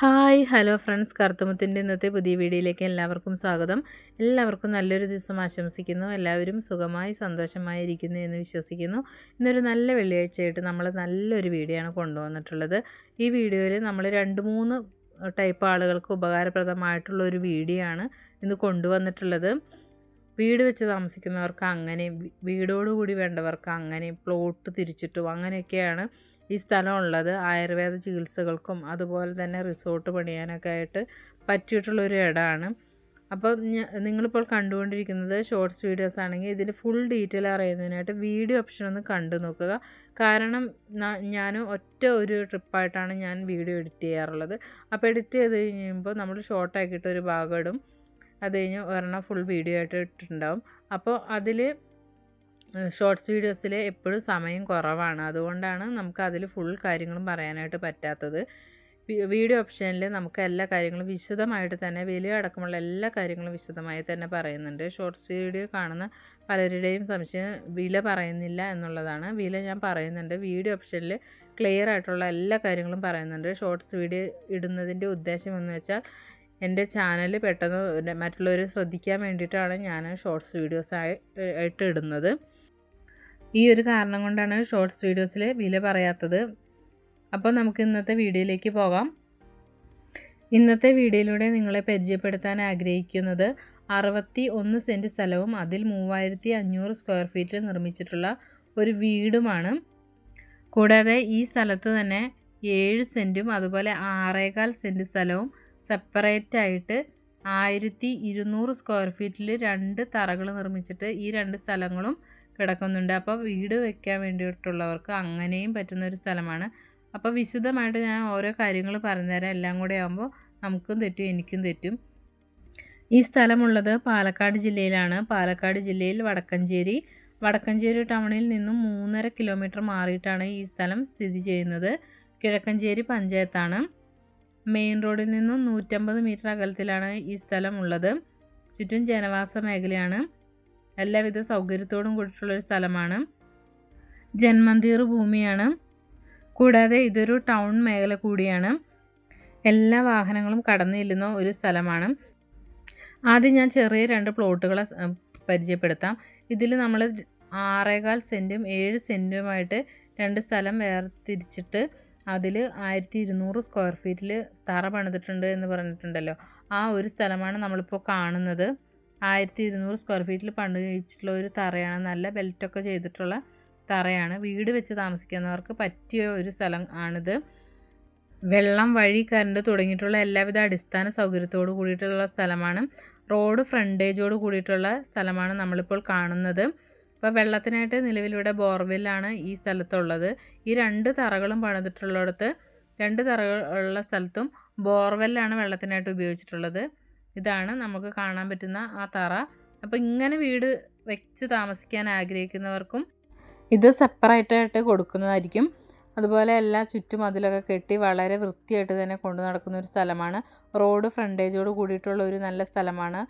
Hi hello friends. കറുത്തമുത്തിന്റെ ഇന്നത്തെ പുതിയ വീഡിയോയിലേക്ക് എല്ലാവർക്കും സ്വാഗതം. എല്ലാവർക്കും നല്ലൊരു ദിവസം ആശംസിക്കുന്നു. എല്ലാവരും സുഖമായി സന്തോഷമായി ഇരിക്കുന്നു എന്ന് വിശ്വസിക്കുന്നു. ഇന്നൊരു നല്ല വെള്ളിയാഴ്ചയായിട്ട് നമ്മൾ നല്ലൊരു വീഡിയോ ആണ് കൊണ്ടുവന്നിട്ടുള്ളത്. ഈ വീഡിയോയിൽ നമ്മൾ രണ്ട് മൂന്ന് ടൈപ്പ് ആളുകൾക്ക് ഉപകാരപ്രദമായിട്ടുള്ള ഒരു വീഡിയോ ആണ് ഇന്ന് കൊണ്ടുവന്നിട്ടുള്ളത്. വീട് വെച്ച് താമസിക്കുന്നവർക്ക് അങ്ങനെ വീടോടുകൂടി വേണ്ടവർക്ക് അങ്ങനെ പ്ലോട്ട് തിരിച്ചിട്ടും അങ്ങനെയൊക്കെയാണ് ഈ സ്ഥലമുള്ളത് ആയുർവേദ ചികിത്സകൾക്കും അതുപോലെ തന്നെ റിസോർട്ട് പണിയാനൊക്കെ ആയിട്ട് പറ്റിയിട്ടുള്ളൊരു ഇടമാണ് അപ്പോൾ നിങ്ങളിപ്പോൾ കണ്ടുകൊണ്ടിരിക്കുന്നത് ഷോർട്സ് വീഡിയോസ് ആണെങ്കിൽ ഇതിൽ ഫുൾ ഡീറ്റെയിൽ അറിയുന്നതിനായിട്ട് വീഡിയോ ഓപ്ഷൻ ഒന്ന് കണ്ടു നോക്കുക. കാരണം ഞാൻ ഒറ്റ ഒരു ട്രിപ്പായിട്ടാണ് ഞാൻ വീഡിയോ എഡിറ്റ് ചെയ്യാറുള്ളത്. അപ്പോൾ എഡിറ്റ് ചെയ്ത് കഴിയുമ്പോൾ നമ്മൾ ഷോർട്ടാക്കിയിട്ട് ഒരു ഭാഗം ഇടും. അത് കഴിഞ്ഞ് ഒരെണ്ണം ഫുൾ വീഡിയോ ആയിട്ട് ഇട്ടിട്ടുണ്ടാവും. അപ്പോൾ അതിൽ ഷോർട്സ് വീഡിയോസിൽ എപ്പോഴും സമയം കുറവാണ്. അതുകൊണ്ടാണ് നമുക്ക് അതിൽ ഫുൾ കാര്യങ്ങളും പറയാനായിട്ട് പറ്റാത്തത്. വീഡിയോ ഓപ്ഷനിൽ നമുക്ക് എല്ലാ കാര്യങ്ങളും വിശദമായിട്ട് തന്നെ വില അടക്കമുള്ള എല്ലാ കാര്യങ്ങളും വിശദമായി തന്നെ പറയുന്നുണ്ട്. ഷോർട്സ് വീഡിയോ കാണുന്ന പലരുടെയും സംശയം വില പറയുന്നില്ല എന്നുള്ളതാണ്. വില ഞാൻ പറയുന്നുണ്ട്. വീഡിയോ ഓപ്ഷനിൽ ക്ലിയർ ആയിട്ടുള്ള എല്ലാ കാര്യങ്ങളും പറയുന്നുണ്ട്. ഷോർട്സ് വീഡിയോ ഇടുന്നതിന്റെ ഉദ്ദേശം എന്ന് വെച്ചാൽ എന്റെ ചാനൽ പെട്ടെന്ന് മറ്റുള്ളവർ ശ്രദ്ധിക്കാൻ വേണ്ടിയിട്ടാണ് ഞാൻ ഷോർട്സ് വീഡിയോസ് ആയിട്ട് ഇടുന്നത്. ഈ ഒരു കാരണം കൊണ്ടാണ് ഷോർട്സ് വീഡിയോസിൽ വില പറയാത്തത്. അപ്പോൾ നമുക്ക് ഇന്നത്തെ വീഡിയോയിലേക്ക് പോകാം. ഇന്നത്തെ വീഡിയോയിലൂടെ നിങ്ങളെ പരിചയപ്പെടുത്താൻ ആഗ്രഹിക്കുന്നത് അറുപത്തി ഒന്ന് സെന്റ് സ്ഥലവും അതിൽ മൂവായിരത്തി അഞ്ഞൂറ് സ്ക്വയർ ഫീറ്റിൽ നിർമ്മിച്ചിട്ടുള്ള ഒരു വീടുമാണ്. കൂടാതെ ഈ സ്ഥലത്ത് തന്നെ ഏഴ് സെന്റും അതുപോലെ ആറേകാൽ സെന്റ് സ്ഥലവും സെപ്പറേറ്റ് ആയിട്ട് ആയിരത്തി ഇരുന്നൂറ് സ്ക്വയർ ഫീറ്റിൽ രണ്ട് തറകൾ നിർമ്മിച്ചിട്ട് ഈ രണ്ട് സ്ഥലങ്ങളും കിടക്കുന്നുണ്ട്. അപ്പോൾ വീട് വെക്കാൻ വേണ്ടിയിട്ടുള്ളവർക്ക് അങ്ങനെയും പറ്റുന്ന ഒരു സ്ഥലമാണ്. അപ്പോൾ വിശദമായിട്ട് ഞാൻ ഓരോ കാര്യങ്ങൾ പറഞ്ഞുതരാം. എല്ലാം കൂടെ ആകുമ്പോൾ നമുക്കും തെറ്റും എനിക്കും തെറ്റും. ഈ സ്ഥലമുള്ളത് പാലക്കാട് ജില്ലയിലാണ്. പാലക്കാട് ജില്ലയിൽ വടക്കഞ്ചേരി. വടക്കഞ്ചേരി ടൗണിൽ നിന്നും മൂന്നര കിലോമീറ്റർ മാറിയിട്ടാണ് ഈ സ്ഥലം സ്ഥിതി ചെയ്യുന്നത്. കിഴക്കഞ്ചേരി പഞ്ചായത്താണ്. മെയിൻ റോഡിൽ നിന്നും നൂറ്റമ്പത് മീറ്റർ അകലത്തിലാണ് ഈ സ്ഥലം ഉള്ളത്. ചുറ്റും ജനവാസ മേഖലയാണ്. എല്ലാവിധ സൗകര്യത്തോടും കൂടിയിട്ടുള്ളൊരു സ്ഥലമാണ്. ജന്മന്തീർ ഭൂമിയാണ്. കൂടാതെ ഇതൊരു ടൗൺ മേഖല കൂടിയാണ്. എല്ലാ വാഹനങ്ങളും കടന്നു ചെല്ലുന്ന ഒരു സ്ഥലമാണ്. ആദ്യം ഞാൻ ചെറിയ രണ്ട് പ്ലോട്ടുകളെ പരിചയപ്പെടുത്താം. ഇതിൽ നമ്മൾ ആറേകാൽ സെന്റും ഏഴ് സെന്റുമായിട്ട് രണ്ട് സ്ഥലം വേർതിരിച്ചിട്ട് അതിൽ ആയിരത്തി ഇരുന്നൂറ് സ്ക്വയർ ഫീറ്റിൽ തറ പണിതിട്ടുണ്ട് എന്ന് പറഞ്ഞിട്ടുണ്ടല്ലോ. ആ ഒരു സ്ഥലമാണ് നമ്മളിപ്പോൾ കാണുന്നത്. ആയിരത്തി ഇരുന്നൂറ് സ്ക്വയർ ഫീറ്റിൽ പണ്ട് കഴിച്ചിട്ടുള്ള ഒരു തറയാണ്. നല്ല ബെൽറ്റൊക്കെ ചെയ്തിട്ടുള്ള തറയാണ്. വീട് വെച്ച് താമസിക്കുന്നവർക്ക് പറ്റിയ ഒരു സ്ഥലം ആണിത്. വെള്ളം വഴി കറണ്ട് തുടങ്ങിയിട്ടുള്ള എല്ലാവിധ അടിസ്ഥാന സൗകര്യത്തോട് കൂടിയിട്ടുള്ള സ്ഥലമാണ്. റോഡ് ഫ്രണ്ടേജോട് കൂടിയിട്ടുള്ള സ്ഥലമാണ് നമ്മളിപ്പോൾ കാണുന്നത്. അപ്പോൾ വെള്ളത്തിനായിട്ട് നിലവിലിവിടെ ബോർവെല്ലാണ് ഈ സ്ഥലത്തുള്ളത്. ഈ രണ്ട് തറകളും പണിതിട്ടുള്ളിടത്ത് രണ്ട് തറകളുള്ള സ്ഥലത്തും ബോർവെല്ലാണ് വെള്ളത്തിനായിട്ട് ഉപയോഗിച്ചിട്ടുള്ളത്. ഇതാണ് നമുക്ക് കാണാൻ പറ്റുന്ന ആ തറ. അപ്പോൾ ഇങ്ങനെ വീട് വെച്ച് താമസിക്കാൻ ആഗ്രഹിക്കുന്നവർക്കും ഇത് സെപ്പറേറ്റായിട്ട് കൊടുക്കുന്നതായിരിക്കും. അതുപോലെ എല്ലാ ചുറ്റും അതിലൊക്കെ കെട്ടി വളരെ വൃത്തിയായിട്ട് തന്നെ കൊണ്ടു നടക്കുന്ന ഒരു സ്ഥലമാണ്. റോഡ് ഫ്രണ്ടേജോട് കൂടിയിട്ടുള്ള ഒരു നല്ല സ്ഥലമാണ്.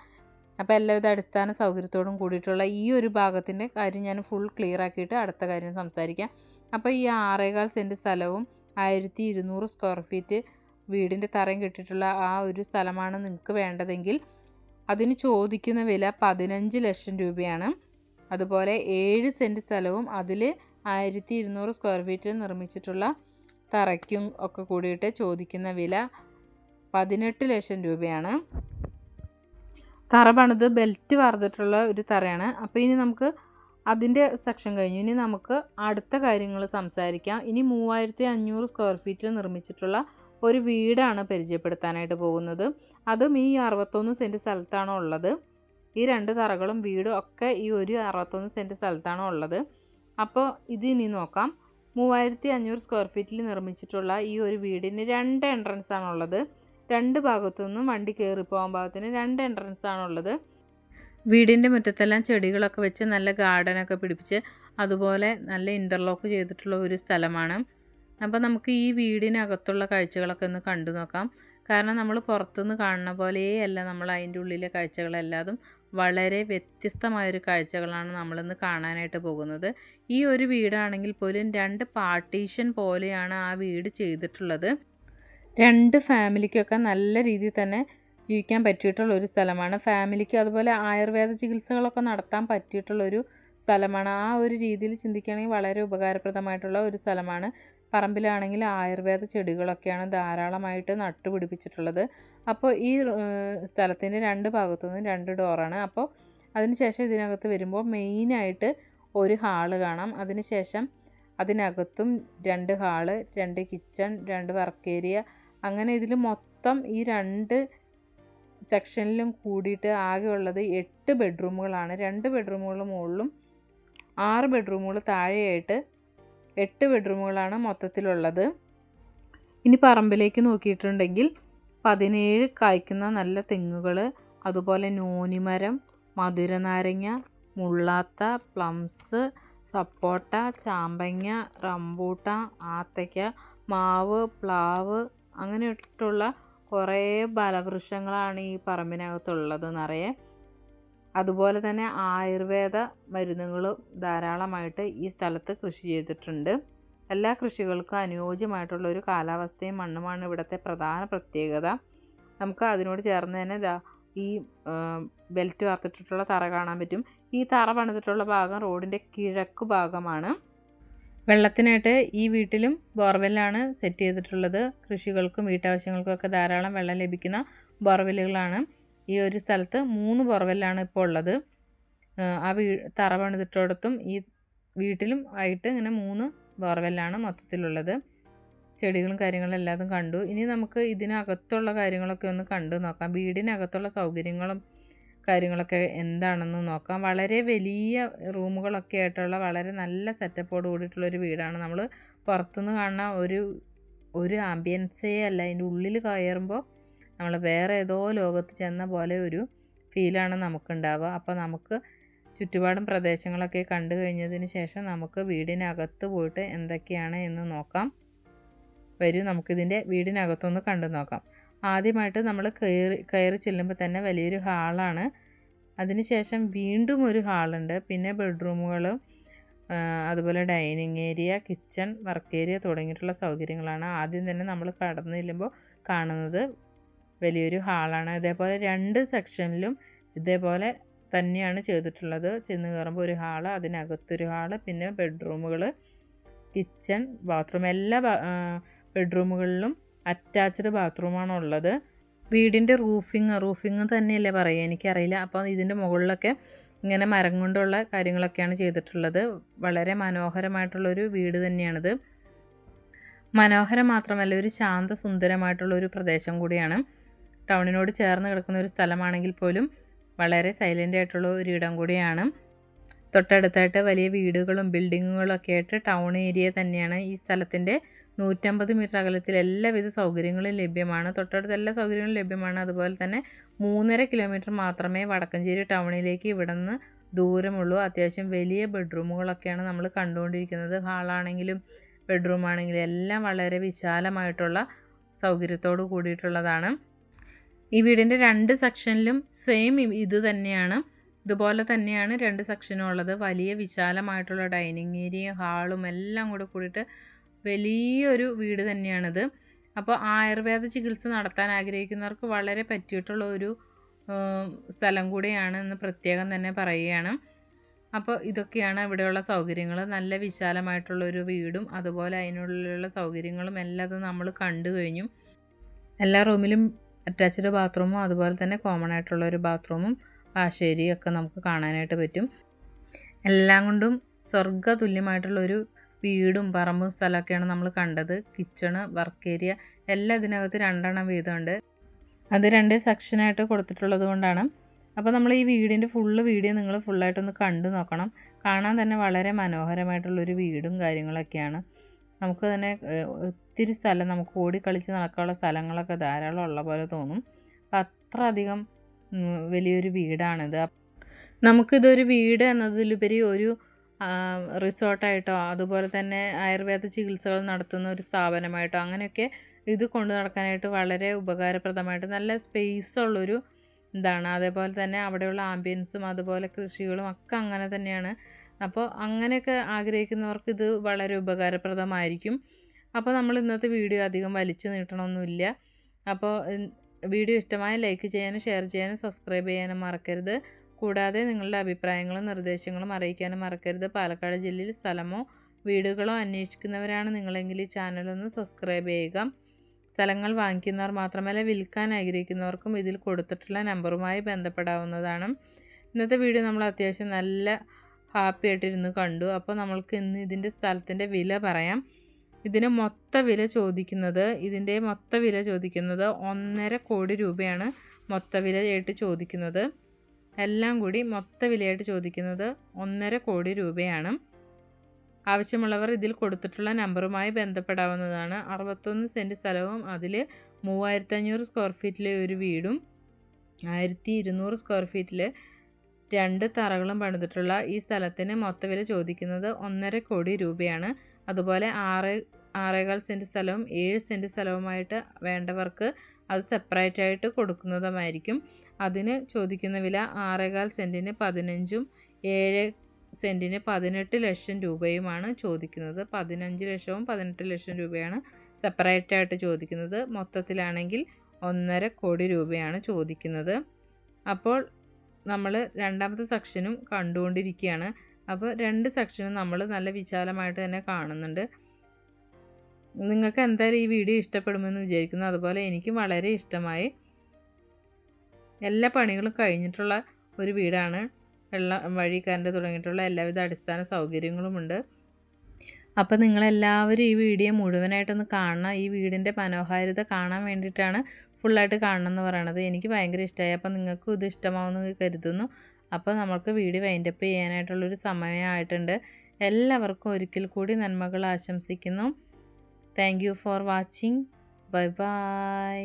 അപ്പോൾ എല്ലാവിധ അടിസ്ഥാന സൗകര്യത്തോടും കൂടിയിട്ടുള്ള ഈ ഒരു ഭാഗത്തിന്റെ കാര്യം ഞാൻ ഫുൾ ക്ലിയർ ആക്കിയിട്ട് അടുത്ത കാര്യം സംസാരിക്കാം. അപ്പോൾ ഈ ആറേകാൽ സെന്റ് സ്ഥലവും ആയിരത്തി ഇരുന്നൂറ് സ്ക്വയർ ഫീറ്റ് വീടിന്റെ തറയും കെട്ടിയിട്ടുള്ള ആ ഒരു സ്ഥലമാണ് നിങ്ങൾക്ക് വേണ്ടതെങ്കിൽ അതിന് ചോദിക്കുന്ന വില പതിനഞ്ച് ലക്ഷം രൂപയാണ്. അതുപോലെ ഏഴ് സെന്റ് സ്ഥലവും അതിൽ ആയിരത്തി ഇരുന്നൂറ് സ്ക്വയർ ഫീറ്റ് നിർമ്മിച്ചിട്ടുള്ള തറയ്ക്കും ഒക്കെ കൂടിയിട്ട് ചോദിക്കുന്ന വില പതിനെട്ട് ലക്ഷം രൂപയാണ്. തറ പണിത് ബെൽറ്റ് വാർത്തിട്ടുള്ള ഒരു തറയാണ്. അപ്പോൾ ഇനി നമുക്ക് അതിന്റെ സെക്ഷൻ കഴിഞ്ഞു. ഇനി നമുക്ക് അടുത്ത കാര്യങ്ങൾ സംസാരിക്കാം. ഇനി മൂവായിരത്തി അഞ്ഞൂറ് സ്ക്വയർ ഫീറ്റിൽ നിർമ്മിച്ചിട്ടുള്ള ഒരു വീടാണ് പരിചയപ്പെടുത്താനായിട്ട് പോകുന്നത്. അതും ഈ അറുപത്തൊന്ന് സെന്റ് സ്ഥലത്താണ് ഉള്ളത്. ഈ രണ്ട് തറകളും വീടും ഒക്കെ ഈ ഒരു അറുപത്തൊന്ന് സെന്റ് സ്ഥലത്താണ് ഉള്ളത്. അപ്പോൾ ഇതിനി നോക്കാം. മൂവായിരത്തി അഞ്ഞൂറ് സ്ക്വയർ ഫീറ്റിൽ നിർമ്മിച്ചിട്ടുള്ള ഈ ഒരു വീടിന് രണ്ട് എൻട്രൻസ് ആണുള്ളത് രണ്ട് ഭാഗത്തു നിന്നും വണ്ടി കയറി പോകാൻ ഭാഗത്തിന് രണ്ട് എൻട്രൻസ് ആണുള്ളത് വീടിന്റെ മുറ്റത്തെല്ലാം ചെടികളൊക്കെ വെച്ച് നല്ല ഗാർഡനൊക്കെ പിടിപ്പിച്ച് അതുപോലെ നല്ല ഇന്റർലോക്ക് ചെയ്തിട്ടുള്ള ഒരു സ്ഥലമാണ്. അപ്പോൾ നമുക്ക് ഈ വീടിനകത്തുള്ള കാഴ്ചകളൊക്കെ ഒന്ന് കണ്ടു നോക്കാം. കാരണം നമ്മൾ പുറത്തുനിന്ന് കാണുന്ന പോലെയല്ല നമ്മൾ അതിന്റെ ഉള്ളിലെ കാഴ്ചകളെല്ലാതും. വളരെ വ്യത്യസ്തമായൊരു കാഴ്ചകളാണ് നമ്മളിന്ന് കാണാനായിട്ട് പോകുന്നത്. ഈ ഒരു വീടാണെങ്കിൽ പോലും രണ്ട് പാർട്ടീഷൻ പോലെയാണ് ആ വീട് ചെയ്തിട്ടുള്ളത്. രണ്ട് ഫാമിലിക്കൊക്കെ നല്ല രീതിയിൽ തന്നെ ജീവിക്കാൻ പറ്റിയിട്ടുള്ള ഒരു സ്ഥലമാണ്. ഫാമിലിക്ക് അതുപോലെ ആയുർവേദ ചികിത്സകളൊക്കെ നടത്താൻ പറ്റിയിട്ടുള്ളൊരു സ്ഥലമാണ്. ആ ഒരു രീതിയിൽ ചിന്തിക്കുകയാണെങ്കിൽ വളരെ ഉപകാരപ്രദമായിട്ടുള്ള ഒരു സ്ഥലമാണ്. പറമ്പിലാണെങ്കിൽ ആയുർവേദ ചെടികളൊക്കെയാണ് ധാരാളമായിട്ട് നട്ടുപിടിപ്പിച്ചിട്ടുള്ളത്. അപ്പോൾ ഈ സ്ഥലത്തിന്റെ രണ്ട് ഭാഗത്തു നിന്നും രണ്ട് ഡോറാണ്. അപ്പോൾ അതിനുശേഷം ഇതിനകത്ത് വരുമ്പോൾ മെയിനായിട്ട് ഒരു ഹാൾ കാണാം. അതിനുശേഷം അതിനകത്തും രണ്ട് ഹാൾ രണ്ട് കിച്ചൺ രണ്ട് വർക്ക് ഏരിയ. അങ്ങനെ ഇതിൽ മൊത്തം ഈ രണ്ട് സെക്ഷനിലും കൂടിയിട്ട് ആകെയുള്ളത് എട്ട് ബെഡ്റൂമുകളാണ്. രണ്ട് ബെഡ്റൂമുകൾ മുകളിലും ആറ് ബെഡ്റൂമുകൾ താഴെയായിട്ട് എട്ട് ബെഡ്റൂമുകളാണ് മൊത്തത്തിലുള്ളത്. ഇനി പറമ്പിലേക്ക് നോക്കിയിട്ടുണ്ടെങ്കിൽ പതിനേഴ് കായ്ക്കുന്ന നല്ല തെങ്ങുകൾ അതുപോലെ നോനിമരം മധുരനാരങ്ങ മുള്ളാത്ത പ്ലംസ് സപ്പോട്ട ചാമ്പങ്ങ റംബൂട്ട ആത്തയ്ക്ക മാവ് പ്ലാവ് അങ്ങനെയിട്ടുള്ള കുറേ ബലവൃക്ഷങ്ങളാണ് ഈ പറമ്പിനകത്തുള്ളത് നിറയെ. അതുപോലെ തന്നെ ആയുർവേദ മരുന്നുകൾ ധാരാളമായിട്ട് ഈ സ്ഥലത്ത് കൃഷി ചെയ്തിട്ടുണ്ട്. എല്ലാ കൃഷികൾക്കും അനുയോജ്യമായിട്ടുള്ള ഒരു കാലാവസ്ഥയും മണ്ണുമാണ് ഇവിടുത്തെ പ്രധാന പ്രത്യേകത. നമുക്ക് അതിനോട് ചേർന്ന് തന്നെ ഈ ബെൽറ്റ് വാർത്തിട്ടിട്ടുള്ള തറ കാണാൻ പറ്റും. ഈ തറ പണിതിട്ടുള്ള ഭാഗം റോഡിന്റെ കിഴക്ക് ഭാഗമാണ്. വെള്ളത്തിനായിട്ട് ഈ വീട്ടിലും ബോർവെല്ലാണ് സെറ്റ് ചെയ്തിട്ടുള്ളത്. കൃഷികൾക്കും വീട്ടാവശ്യങ്ങൾക്കും ഒക്കെ ധാരാളം വെള്ളം ലഭിക്കുന്ന ബോർവെല്ലുകളാണ്. ഈ ഒരു സ്ഥലത്ത് മൂന്ന് പുറവെല്ലാണ് ഇപ്പോൾ ഉള്ളത്. ആ വീ തറ പണിതിട്ടടത്തും ഈ വീട്ടിലും ആയിട്ട് ഇങ്ങനെ മൂന്ന് ബോർവെല്ലാണ് മൊത്തത്തിലുള്ളത്. ചെടികളും കാര്യങ്ങളും എല്ലാതും കണ്ടു. ഇനി നമുക്ക് ഇതിനകത്തുള്ള കാര്യങ്ങളൊക്കെ ഒന്ന് കണ്ടു നോക്കാം. വീടിനകത്തുള്ള സൗകര്യങ്ങളും കാര്യങ്ങളൊക്കെ എന്താണെന്ന് നോക്കാം. വളരെ വലിയ റൂമുകളൊക്കെ ആയിട്ടുള്ള വളരെ നല്ല സെറ്റപ്പോട് കൂടിയിട്ടുള്ള ഒരു വീടാണ്. നമ്മൾ പുറത്തുനിന്ന് കാണുന്ന ഒരു ഒരു ആംബിയൻസേ അല്ല. അതിന്റെ ഉള്ളിൽ കയറുമ്പോൾ നമ്മൾ വേറെ ഏതോ ലോകത്ത് ചെന്ന പോലെ ഒരു ഫീലാണ് നമുക്കുണ്ടാവുക. അപ്പോൾ നമുക്ക് ചുറ്റുപാടും പ്രദേശങ്ങളൊക്കെ കണ്ടു കഴിഞ്ഞതിന് ശേഷം നമുക്ക് വീടിനകത്ത് പോയിട്ട് എന്തൊക്കെയാണ് എന്ന് നോക്കാം. വരൂ നമുക്കിതിന്റെ വീടിനകത്തൊന്ന് കണ്ടു നോക്കാം. ആദ്യമായിട്ട് നമ്മൾ കയറി കയറി ചെല്ലുമ്പോൾ തന്നെ വലിയൊരു ഹാളാണ്. അതിനുശേഷം വീണ്ടും ഒരു ഹാളുണ്ട്. പിന്നെ ബെഡ്റൂമുകൾ അതുപോലെ dining area kitchen work area തുടങ്ങിയിട്ടുള്ള സൗകര്യങ്ങളാണ് ആദ്യം തന്നെ നമ്മൾ കടന്നു ചെല്ലുമ്പോൾ കാണുന്നത്. വലിയൊരു ഹാളാണ്. ഇതേപോലെ രണ്ട് സെക്ഷനിലും ഇതേപോലെ തന്നെയാണ് ചെയ്തിട്ടുള്ളത്. ചെന്ന് കയറുമ്പോൾ ഒരു ഹാൾ അതിനകത്തൊരു ഹാൾ പിന്നെ ബെഡ്റൂമുകൾ കിച്ചൺ ബാത്റൂം. എല്ലാ ബെഡ്റൂമുകളിലും അറ്റാച്ച്ഡ് ബാത്റൂമാണ് ഉള്ളത്. വീടിന്റെ റൂഫിങ് റൂഫിങ് തന്നെയല്ലേ പറയുക. എനിക്കറിയില്ല. അപ്പോൾ ഇതിന്റെ മുകളിലൊക്കെ ഇങ്ങനെ മരം കൊണ്ടുള്ള കാര്യങ്ങളൊക്കെയാണ് ചെയ്തിട്ടുള്ളത്. വളരെ മനോഹരമായിട്ടുള്ളൊരു വീട് തന്നെയാണിത്. മനോഹരം മാത്രമല്ല ഒരു ശാന്ത സുന്ദരമായിട്ടുള്ള ഒരു പ്രദേശം കൂടിയാണ്. ടൗണിനോട് ചേർന്ന് കിടക്കുന്ന ഒരു സ്ഥലമാണെങ്കിൽ പോലും വളരെ സൈലന്റ് ആയിട്ടുള്ള ഒരു ഇടം കൂടിയാണ്. തൊട്ടടുത്തായിട്ട് വലിയ വീടുകളും ബിൽഡിങ്ങുകളും ഒക്കെ ആയിട്ട് ടൗൺ ഏരിയ തന്നെയാണ് ഈ സ്ഥലത്തിന്റെ നൂറ്റമ്പത് മീറ്റർ അകലത്തിൽ എല്ലാവിധ സൗകര്യങ്ങളും ലഭ്യമാണ്. തൊട്ടടുത്ത് എല്ലാ സൗകര്യങ്ങളും ലഭ്യമാണ്. അതുപോലെ തന്നെ മൂന്നര കിലോമീറ്റർ മാത്രമേ വടക്കഞ്ചേരി ടൗണിലേക്ക് ഇവിടെ നിന്ന് ദൂരമുള്ളൂ. അത്യാവശ്യം വലിയ ബെഡ്റൂമുകളൊക്കെയാണ് നമ്മൾ കണ്ടുകൊണ്ടിരിക്കുന്നത്. ഹാളാണെങ്കിലും ബെഡ്റൂം ആണെങ്കിലും എല്ലാം വളരെ വിശാലമായിട്ടുള്ള സൗകര്യത്തോട് കൂടിയിട്ടുള്ളതാണ്. ഈ വീടിന്റെ രണ്ട് സെക്ഷനിലും സെയിം ഇത് തന്നെയാണ്. ഇതുപോലെ തന്നെയാണ് രണ്ട് സെക്ഷനും ഉള്ളത്. വലിയ വിശാലമായിട്ടുള്ള ഡൈനിങ് ഏരിയ ഹാളും എല്ലാം കൂടെ കൂടിയിട്ട് വലിയൊരു വീട് തന്നെയാണിത്. അപ്പോൾ ആയുർവേദ ചികിത്സ നടത്താൻ ആഗ്രഹിക്കുന്നവർക്ക് വളരെ പറ്റിയിട്ടുള്ള ഒരു സ്ഥലം കൂടിയാണ് എന്ന് പ്രത്യേകം തന്നെ പറയുകയാണ്. അപ്പോൾ ഇതൊക്കെയാണ് ഇവിടെയുള്ള സൗകര്യങ്ങൾ നല്ല വിശാലമായിട്ടുള്ള ഒരു വീടും അതുപോലെ അതിനുള്ളിലുള്ള സൗകര്യങ്ങളും എല്ലാം നമ്മൾ കണ്ടു കഴിഞ്ഞു. എല്ലാ റൂമിലും അറ്റാച്ച്ഡ് ബാത്റൂമും അതുപോലെ തന്നെ കോമൺ ആയിട്ടുള്ള ഒരു ബാത്റൂമും ആശേരിയൊക്കെ നമുക്ക് കാണാനായിട്ട് പറ്റും. എല്ലാം കൊണ്ടും സ്വർഗ തുല്യമായിട്ടുള്ളൊരു വീടും പറമ്പും സ്ഥലമൊക്കെയാണ് നമ്മൾ കണ്ടത്. കിച്ചണ് വർക്ക് ഏരിയ എല്ലാം ഇതിനകത്ത് രണ്ടെണ്ണം വീതമുണ്ട്. അത് രണ്ട് സെക്ഷനായിട്ട് കൊടുത്തിട്ടുള്ളത് കൊണ്ടാണ്. അപ്പോൾ നമ്മൾ ഈ വീടിന്റെ ഫുള്ള് വീഡിയോ നിങ്ങൾ ഫുള്ളായിട്ടൊന്ന് കണ്ടു നോക്കണം. കാണാൻ തന്നെ വളരെ മനോഹരമായിട്ടുള്ളൊരു വീടും കാര്യങ്ങളൊക്കെയാണ്. നമുക്ക് തന്നെ ഒത്തിരി സ്ഥലം നമുക്ക് ഓടിക്കളിച്ച് നടക്കാനുള്ള സ്ഥലങ്ങളൊക്കെ ധാരാളം ഉള്ള പോലെ തോന്നും. അപ്പം അത്ര അധികം വലിയൊരു വീടാണിത്. നമുക്കിതൊരു വീട് എന്നതിലുപരി ഒരു റിസോർട്ടായിട്ടോ അതുപോലെ തന്നെ ആയുർവേദ ചികിത്സകൾ നടത്തുന്ന ഒരു സ്ഥാപനമായിട്ടോ അങ്ങനെയൊക്കെ ഇത് കൊണ്ടു നടക്കാനായിട്ട് വളരെ ഉപകാരപ്രദമായിട്ട് നല്ല സ്പേസ് ഉള്ളൊരു ഇതാണ്. അതേപോലെ തന്നെ അവിടെയുള്ള ആംബിയൻസും അതുപോലെ കൃഷികളും ഒക്കെ അങ്ങനെ തന്നെയാണ്. അപ്പോൾ അങ്ങനെയൊക്കെ ആഗ്രഹിക്കുന്നവർക്ക് ഇത് വളരെ ഉപകാരപ്രദമായിരിക്കും. അപ്പോൾ നമ്മൾ ഇന്നത്തെ വീഡിയോ അധികം വലിച്ചു നീട്ടണമൊന്നുമില്ല. അപ്പോൾ വീഡിയോ ഇഷ്ടമായ ലൈക്ക് ചെയ്യാനും ഷെയർ ചെയ്യാനും സബ്സ്ക്രൈബ് ചെയ്യാനും മറക്കരുത്. കൂടാതെ നിങ്ങളുടെ അഭിപ്രായങ്ങളും നിർദ്ദേശങ്ങളും അറിയിക്കാനും മറക്കരുത്. പാലക്കാട് ജില്ലയിൽ സ്ഥലമോ വീടുകളോ അന്വേഷിക്കുന്നവരാണ് നിങ്ങളെങ്കിൽ ഈ ചാനലൊന്ന് സബ്സ്ക്രൈബ് ചെയ്യുക. സ്ഥലങ്ങൾ വാങ്ങിക്കുന്നവർ മാത്രമല്ല വിൽക്കാൻ ആഗ്രഹിക്കുന്നവർക്കും ഇതിൽ കൊടുത്തിട്ടുള്ള നമ്പറുമായി ബന്ധപ്പെടാവുന്നതാണ്. ഇന്നത്തെ വീഡിയോ നമ്മൾ അത്യാവശ്യം നല്ല ഹാപ്പി ആയിട്ടിരുന്ന് കണ്ടു. അപ്പോൾ നമ്മൾക്ക് ഇന്ന് ഇതിന്റെ സ്ഥലത്തിന്റെ വില പറയാം. ഇതിന് മൊത്ത വില ചോദിക്കുന്നത് ഇതിന്റെ മൊത്ത വില ചോദിക്കുന്നത് ഒന്നര കോടി രൂപയാണ് മൊത്ത വിലയായിട്ട് ചോദിക്കുന്നത്. എല്ലാം കൂടി മൊത്ത വിലയായിട്ട് ചോദിക്കുന്നത് ഒന്നര കോടി രൂപയാണ്. ആവശ്യമുള്ളവർ ഇതിൽ കൊടുത്തിട്ടുള്ള നമ്പറുമായി ബന്ധപ്പെടാവുന്നതാണ്. അറുപത്തൊന്ന് സെന്റ് സ്ഥലവും അതിൽ മൂവായിരത്തഞ്ഞൂറ് സ്ക്വയർ ഫീറ്റിലെ ഒരു വീടും ആയിരത്തി ഇരുന്നൂറ് സ്ക്വയർ ഫീറ്റിൽ രണ്ട് തറകളും പണിതിട്ടുള്ള ഈ സ്ഥലത്തിന് മൊത്തവില ചോദിക്കുന്നത് ഒന്നര കോടി രൂപയാണ്. അതുപോലെ ആറ് ആറേകാൽ സെന്റ് സ്ഥലവും ഏഴ് സെന്റ് സ്ഥലവുമായിട്ട് വേണ്ടവർക്ക് അത് സെപ്പറേറ്റ് ആയിട്ട് കൊടുക്കുന്നതുമായിരിക്കും. അതിന് ചോദിക്കുന്ന വില ആറേകാൽ സെന്റിന് പതിനഞ്ചും ഏഴ് സെന്റിന് പതിനെട്ട് ലക്ഷം രൂപയുമാണ് ചോദിക്കുന്നത്. പതിനഞ്ച് ലക്ഷവും പതിനെട്ട് ലക്ഷം രൂപയാണ് സെപ്പറേറ്റ് ആയിട്ട് ചോദിക്കുന്നത്. മൊത്തത്തിലാണെങ്കിൽ ഒന്നര കോടി രൂപയാണ് ചോദിക്കുന്നത്. അപ്പോൾ നമ്മൾ രണ്ടാമത്തെ സെക്ഷനും കണ്ടുകൊണ്ടിരിക്കുകയാണ്. അപ്പോൾ രണ്ട് സെക്ഷനും നമ്മൾ നല്ല വിശാലമായിട്ട് തന്നെ കാണുന്നുണ്ട്. നിങ്ങൾക്ക് എന്തായാലും ഈ വീഡിയോ ഇഷ്ടപ്പെടുമെന്ന് വിചാരിക്കുന്നു. അതുപോലെ എനിക്കും വളരെ ഇഷ്ടമായി. എല്ലാ പണികളും കഴിഞ്ഞിട്ടുള്ള ഒരു വീടാണ്. വെള്ളം വഴി കറണ്ട് തുടങ്ങിയിട്ടുള്ള എല്ലാവിധ അടിസ്ഥാന സൗകര്യങ്ങളുമുണ്ട്. അപ്പോൾ നിങ്ങളെല്ലാവരും ഈ വീഡിയോ മുഴുവനായിട്ടൊന്ന് കാണണം. ഈ വീടിന്റെ മനോഹാരിത കാണാൻ വേണ്ടിയിട്ടാണ് ഫുള്ളായിട്ട് കാണണം എന്ന് പറയണത് എനിക്ക് ഭയങ്കര ഇഷ്ടമായി അപ്പം നിങ്ങൾക്കും ഇത് ഇഷ്ടമാവുമെന്ന് കരുതുന്നു. അപ്പോൾ നമുക്ക് വീഡിയോ വൈൻഡപ്പ് ചെയ്യാനായിട്ടുള്ളൊരു സമയമായിട്ടുണ്ട് എല്ലാവർക്കും ഒരിക്കൽ കൂടി നന്മകൾ ആശംസിക്കുന്നു. Thank for watching bye bye